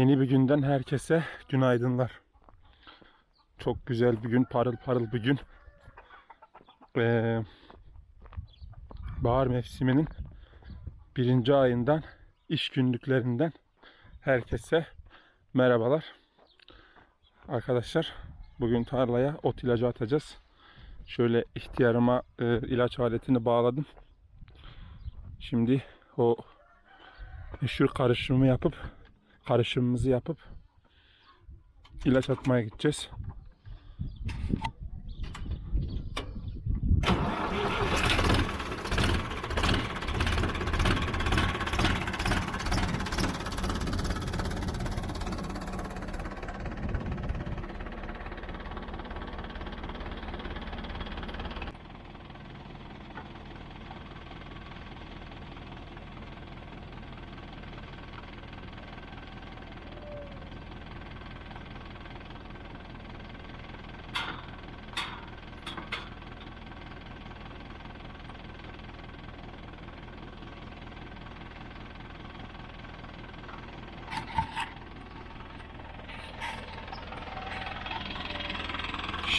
Yeni bir günden herkese günaydınlar. Çok güzel bir gün, parıl parıl bir gün. Ee, bahar mevsiminin birinci ayından, iş günlüklerinden herkese merhabalar. Arkadaşlar, bugün tarlaya ot ilacı atacağız. Şöyle ihtiyarıma e, ilaç aletini bağladım. Şimdi o meşhur karışımı yapıp karışımımızı yapıp ilaç atmaya gideceğiz.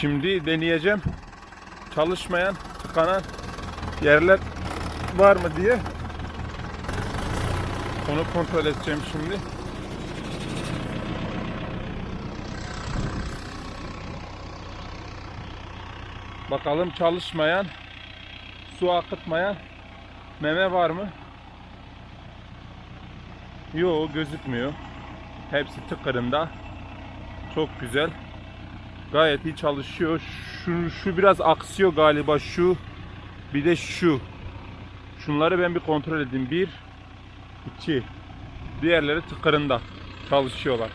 Şimdi deneyeceğim. Çalışmayan, tıkanan yerler var mı diye. Onu kontrol edeceğim şimdi. Bakalım çalışmayan, su akıtmayan meme var mı? Yok gözükmüyor. Hepsi tıkırında. Çok güzel. Gayet iyi çalışıyor. Şu, şu biraz aksıyor galiba şu. Bir de şu. Şunları ben bir kontrol edeyim. Bir, iki. Diğerleri tıkırında çalışıyorlar.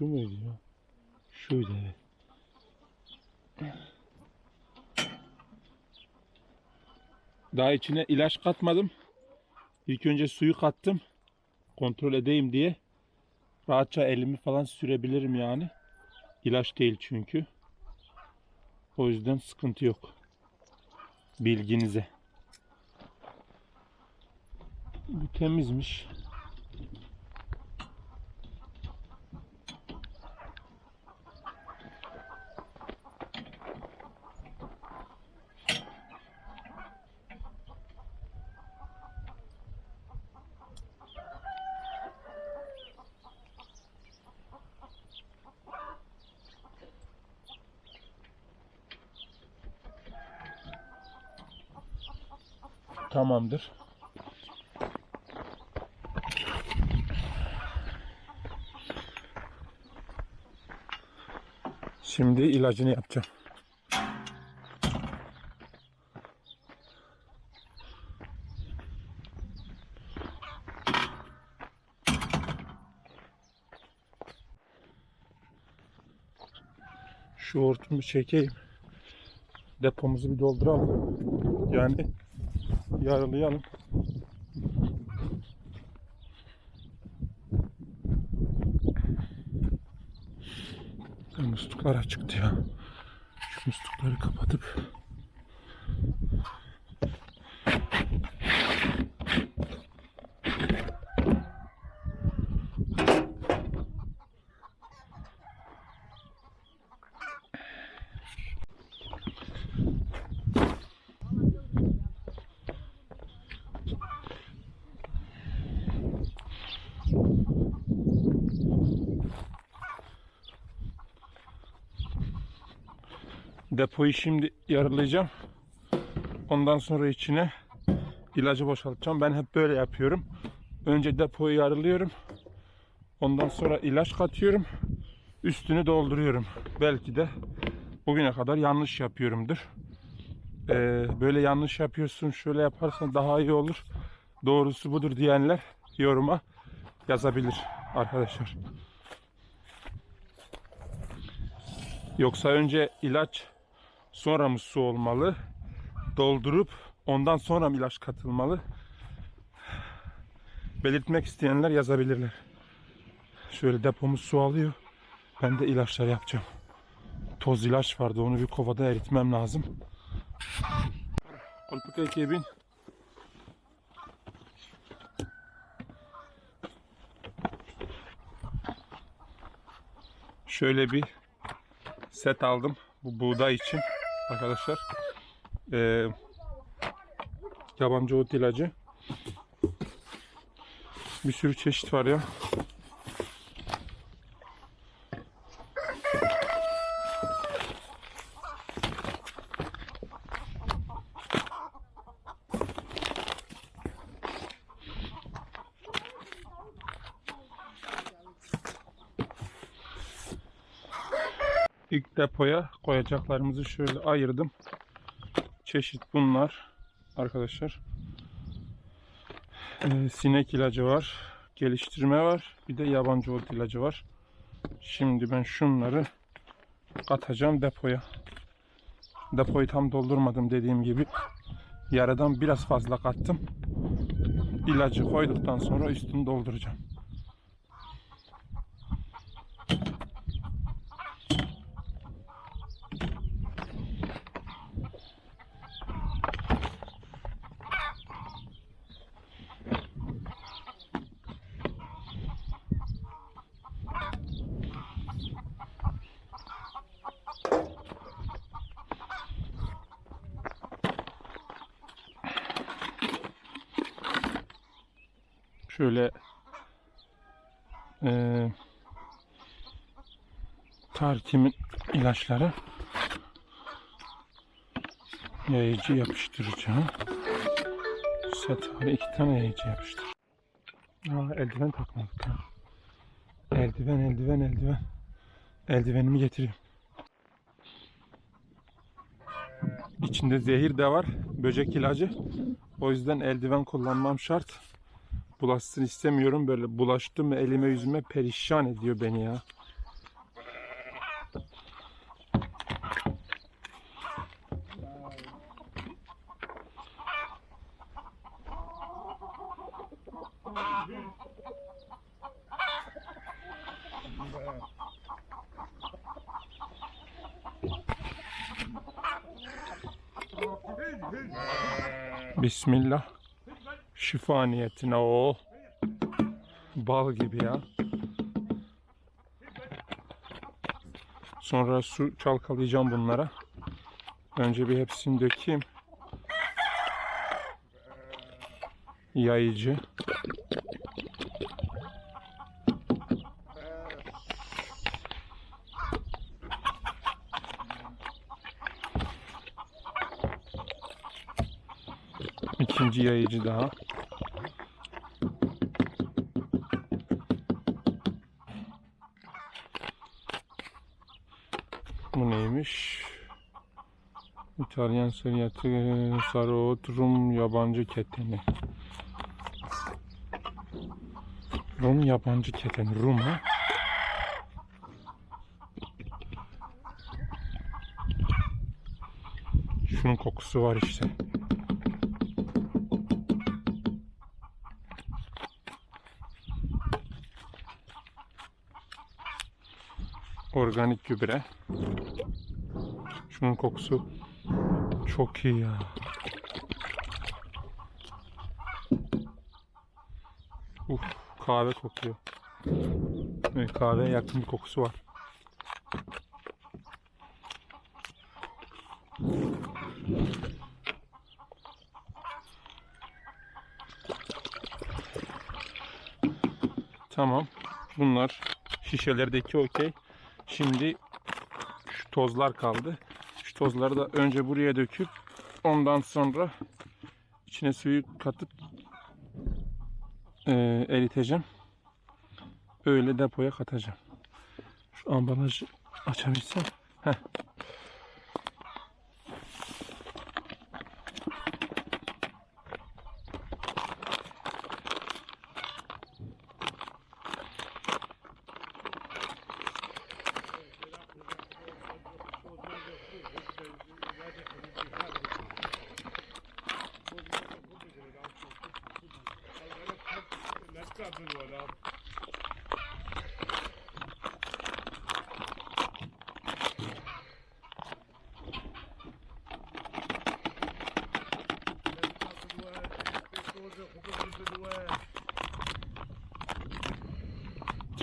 Şu muydu ya? Şuydu evet. Daha içine ilaç katmadım. İlk önce suyu kattım. Kontrol edeyim diye. Rahatça elimi falan sürebilirim yani. İlaç değil çünkü. O yüzden sıkıntı yok. Bilginize. Bu temizmiş. Tamamdır. Şimdi ilacını yapacağım. Şu hortumu çekeyim. Depomuzu bir dolduralım. Yani yaralayalım. Ya Musluklar açıktı ya. Şu muslukları kapatıp depoyu şimdi yarılayacağım. Ondan sonra içine ilacı boşaltacağım. Ben hep böyle yapıyorum. Önce depoyu yarılıyorum. Ondan sonra ilaç katıyorum. Üstünü dolduruyorum. Belki de bugüne kadar yanlış yapıyorumdur. Ee, böyle yanlış yapıyorsun, şöyle yaparsan daha iyi olur. doğrusu budur diyenler yoruma yazabilir arkadaşlar. Yoksa önce ilaç sonra mı su olmalı? Doldurup ondan sonra mı ilaç katılmalı? Belirtmek isteyenler yazabilirler. Şöyle depomuz su alıyor. Ben de ilaçlar yapacağım. Toz ilaç vardı. Onu bir kovada eritmem lazım. Kolpika ekibin Şöyle bir set aldım. Bu buğday için arkadaşlar. Ee, yabancı ot ilacı. Bir sürü çeşit var ya. İlk depoya koyacaklarımızı şöyle ayırdım. Çeşit bunlar arkadaşlar. Ee, sinek ilacı var. Geliştirme var. Bir de yabancı ot ilacı var. Şimdi ben şunları katacağım depoya. Depoyu tam doldurmadım dediğim gibi. Yarıdan biraz fazla kattım. İlacı koyduktan sonra üstünü dolduracağım. Şöyle eee Tarkim'in ilaçları yayıcı yapıştıracağım. Set var. iki tane yayıcı yapıştır. Aa, eldiven takmadık ya. Eldiven, eldiven, eldiven. Eldivenimi getireyim. İçinde zehir de var. Böcek ilacı. O yüzden eldiven kullanmam şart. Bulaşsın istemiyorum. Böyle bulaştı mı elime yüzüme perişan ediyor beni ya. Bismillah. Şifa niyetine o. Bal gibi ya. Sonra su çalkalayacağım bunlara. Önce bir hepsini dökeyim. Yayıcı. İkinci yayıcı daha. Bu neymiş? İtalyan seriyatı sarı ot, Rum yabancı keteni. Rum yabancı keteni. Rum ha? Şunun kokusu var işte. Organik gübre. Şunun kokusu çok iyi ya. Uf, kahve kokuyor. Evet, kahveye yakın bir kokusu var. Tamam. Bunlar şişelerdeki okey. Şimdi şu tozlar kaldı. Tozları da önce buraya döküp ondan sonra içine suyu katıp e, eriteceğim. Öyle depoya katacağım. Şu ambalajı açabilsem. Heh.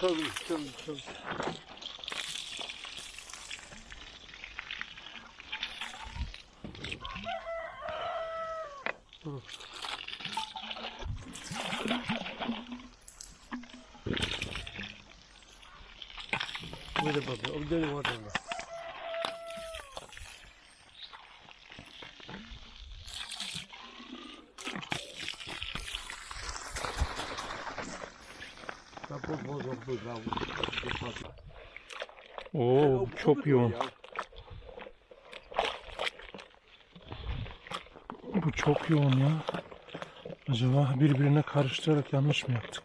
Tabii tabii tabii. Böyle baba, o benim adamım. Kapı bozuk bu bravo. Oo çok yoğun. Bu çok yoğun ya. Acaba birbirine karıştırarak yanlış mı yaptık?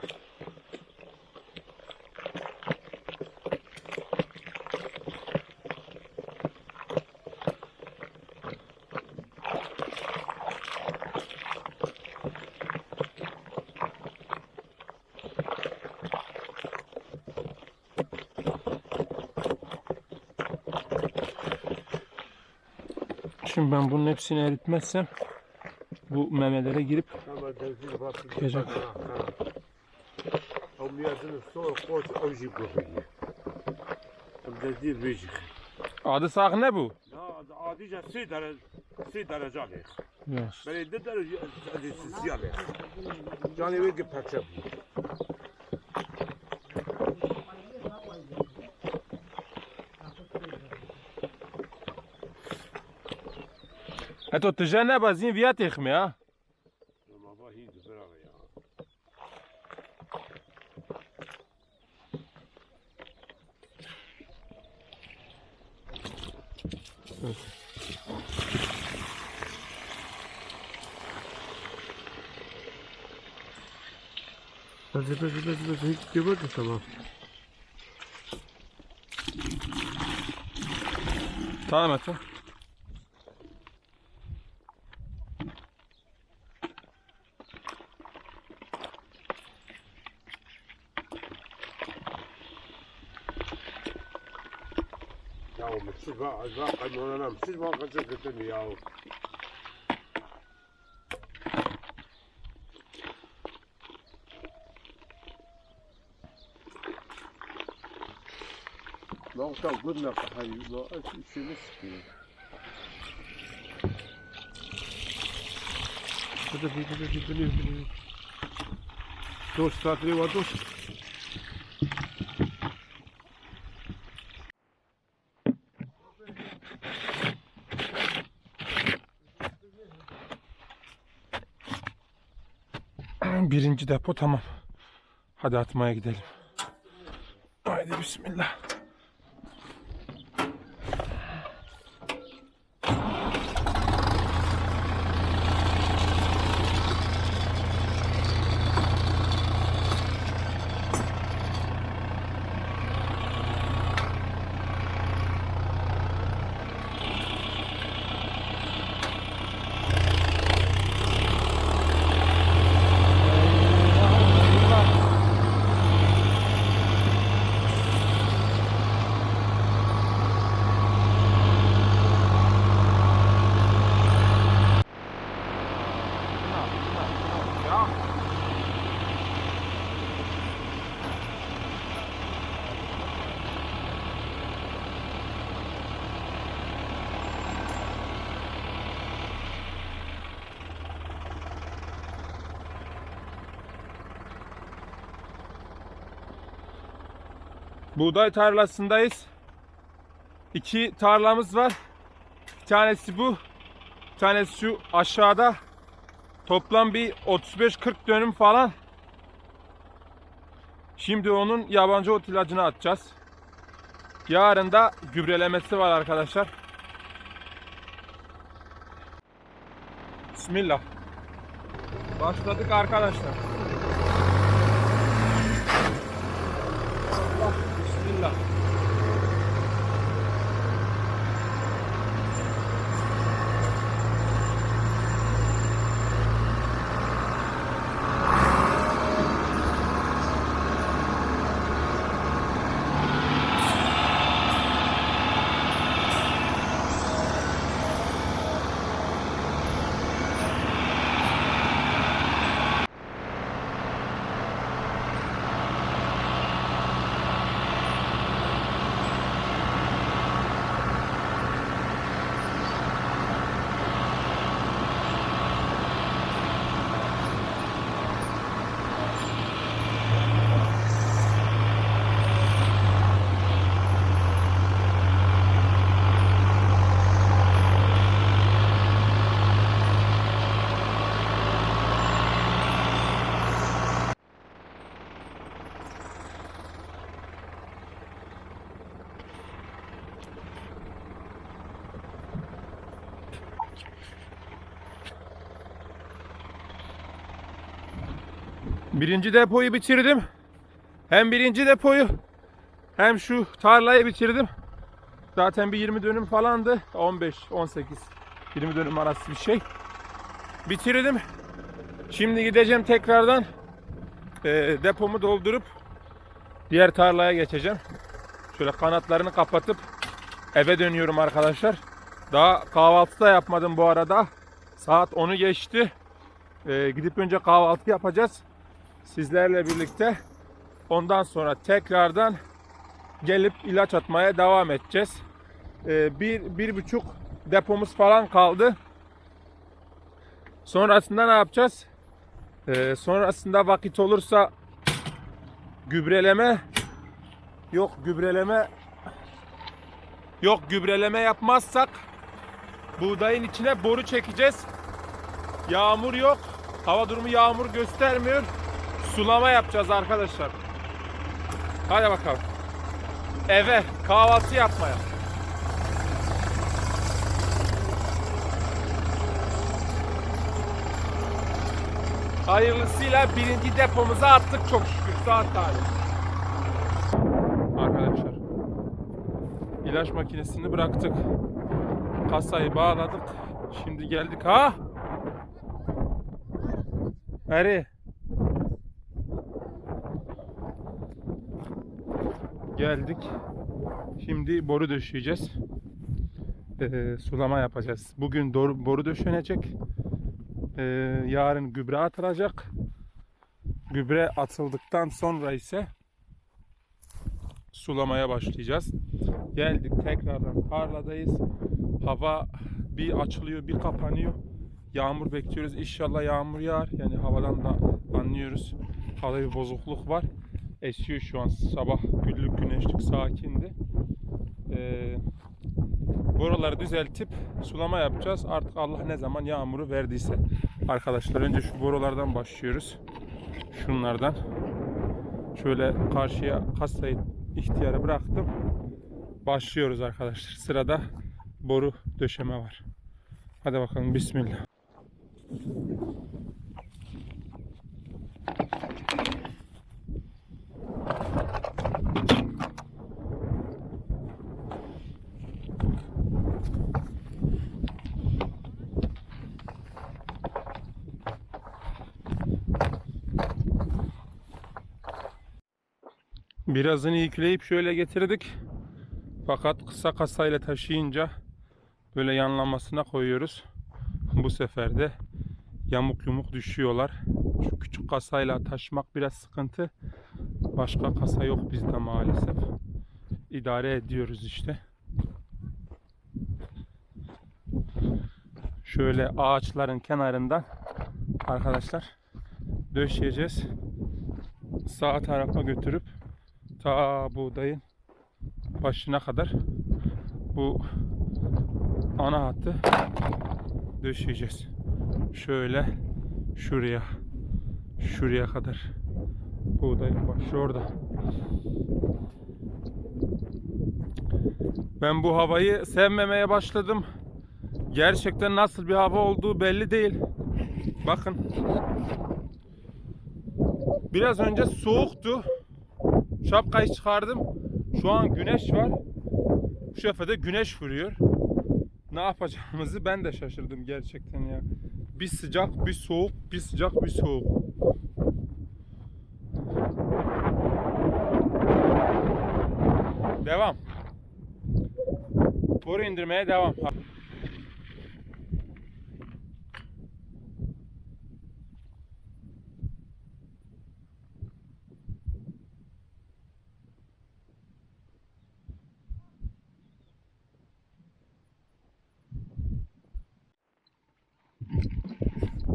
Şimdi ben bunun hepsini eritmezsem bu memelere girip Çıkacak. Adı sağ ne bu? Adice si derece si derece alıyor. Yok. Ben de derece siyah alıyor. Canı ki pakşa bu. E to ty żenę bazin wiatych mia. Ama vahiydi bravo ya. Hadi hadi hadi hadi hiç gömedin tamam. Tamam Eto. Ya o siz bak bak kaymonanam siz bak kaçak getirin ya. Não está good enough for how you know. It's risky. Hadi hadi hadi hadi hadi. Dost tatlı var dost. Birinci depo tamam. Hadi atmaya gidelim. Haydi bismillah. Buğday tarlasındayız. İki tarlamız var. Bir tanesi bu. Bir tanesi şu aşağıda. Toplam bir 35-40 dönüm falan. Şimdi onun yabancı ot ilacını atacağız. Yarın da gübrelemesi var arkadaşlar. Bismillah. Başladık arkadaşlar. Allah bismillah. Birinci depoyu bitirdim. Hem birinci depoyu hem şu tarlayı bitirdim. Zaten bir 20 dönüm falandı. 15, 18, 20 dönüm arası bir şey. Bitirdim. Şimdi gideceğim tekrardan e, depomu doldurup diğer tarlaya geçeceğim. Şöyle kanatlarını kapatıp eve dönüyorum arkadaşlar. Daha kahvaltı da yapmadım bu arada. Saat 10'u geçti. E, gidip önce kahvaltı yapacağız sizlerle birlikte. Ondan sonra tekrardan gelip ilaç atmaya devam edeceğiz. Ee, bir, bir buçuk depomuz falan kaldı. Sonrasında ne yapacağız? Ee, sonrasında vakit olursa gübreleme yok gübreleme yok gübreleme yapmazsak buğdayın içine boru çekeceğiz. Yağmur yok. Hava durumu yağmur göstermiyor sulama yapacağız arkadaşlar. Hadi bakalım. Eve kahvaltı yapmaya. Hayırlısıyla birinci depomuza attık çok şükür saat tane. Arkadaşlar ilaç makinesini bıraktık. Kasayı bağladık. Şimdi geldik ha. Nereye? Geldik. Şimdi boru döşeyeceğiz. Ee, sulama yapacağız. Bugün doğru, boru döşenecek. Ee, yarın gübre atılacak. Gübre atıldıktan sonra ise sulamaya başlayacağız. Geldik tekrardan tarladayız. Hava bir açılıyor bir kapanıyor. Yağmur bekliyoruz. İnşallah yağmur yağar. Yani havadan da anlıyoruz. Havada bir bozukluk var esiyor şu an sabah güllük güneşlik sakindi. Ee, boruları düzeltip sulama yapacağız. Artık Allah ne zaman yağmuru verdiyse. Arkadaşlar önce şu borulardan başlıyoruz. Şunlardan. Şöyle karşıya kasayı ihtiyara bıraktım. Başlıyoruz arkadaşlar. Sırada boru döşeme var. Hadi bakalım bismillah. Birazını yükleyip şöyle getirdik. Fakat kısa kasayla taşıyınca böyle yanlamasına koyuyoruz. Bu sefer de yamuk yumuk düşüyorlar. Şu küçük kasayla taşımak biraz sıkıntı. Başka kasa yok bizde maalesef. İdare ediyoruz işte. Şöyle ağaçların kenarından arkadaşlar döşeyeceğiz. Sağ tarafa götürüp Ta buğdayın başına kadar bu ana hattı döşeyeceğiz. Şöyle şuraya şuraya kadar buğdayın başı orada. Ben bu havayı sevmemeye başladım. Gerçekten nasıl bir hava olduğu belli değil. Bakın. Biraz önce soğuktu. Şapkayı çıkardım. Şu an güneş var. Bu şefede güneş vuruyor. Ne yapacağımızı ben de şaşırdım gerçekten ya. Bir sıcak, bir soğuk, bir sıcak, bir soğuk. Devam. Boru indirmeye devam.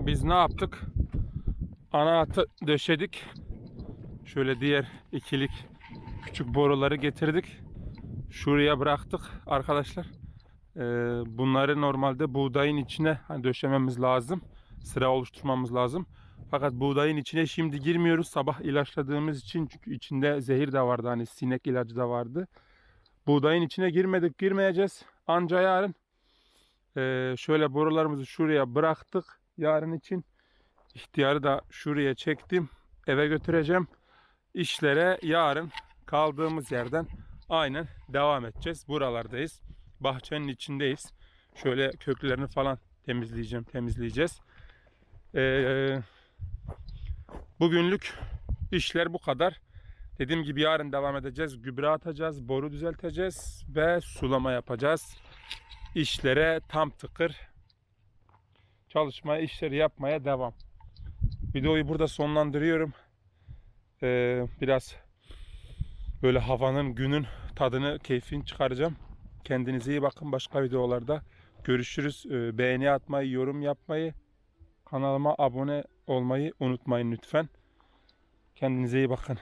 Biz ne yaptık? Ana atı döşedik. Şöyle diğer ikilik küçük boruları getirdik. Şuraya bıraktık arkadaşlar. Ee, bunları normalde buğdayın içine hani döşememiz lazım. Sıra oluşturmamız lazım. Fakat buğdayın içine şimdi girmiyoruz. Sabah ilaçladığımız için çünkü içinde zehir de vardı. Hani sinek ilacı da vardı. Buğdayın içine girmedik, girmeyeceğiz. Anca yarın ee, şöyle borularımızı şuraya bıraktık. Yarın için ihtiyarı da şuraya çektim. Eve götüreceğim. İşlere yarın kaldığımız yerden aynen devam edeceğiz. Buralardayız. Bahçenin içindeyiz. Şöyle köklerini falan temizleyeceğim, temizleyeceğiz. Ee, bugünlük işler bu kadar. Dediğim gibi yarın devam edeceğiz. Gübre atacağız, boru düzelteceğiz ve sulama yapacağız. İşlere tam tıkır çalışmaya, işleri yapmaya devam. Videoyu burada sonlandırıyorum. Ee, biraz böyle havanın, günün tadını, keyfini çıkaracağım. Kendinize iyi bakın. Başka videolarda görüşürüz. Ee, beğeni atmayı, yorum yapmayı, kanalıma abone olmayı unutmayın lütfen. Kendinize iyi bakın.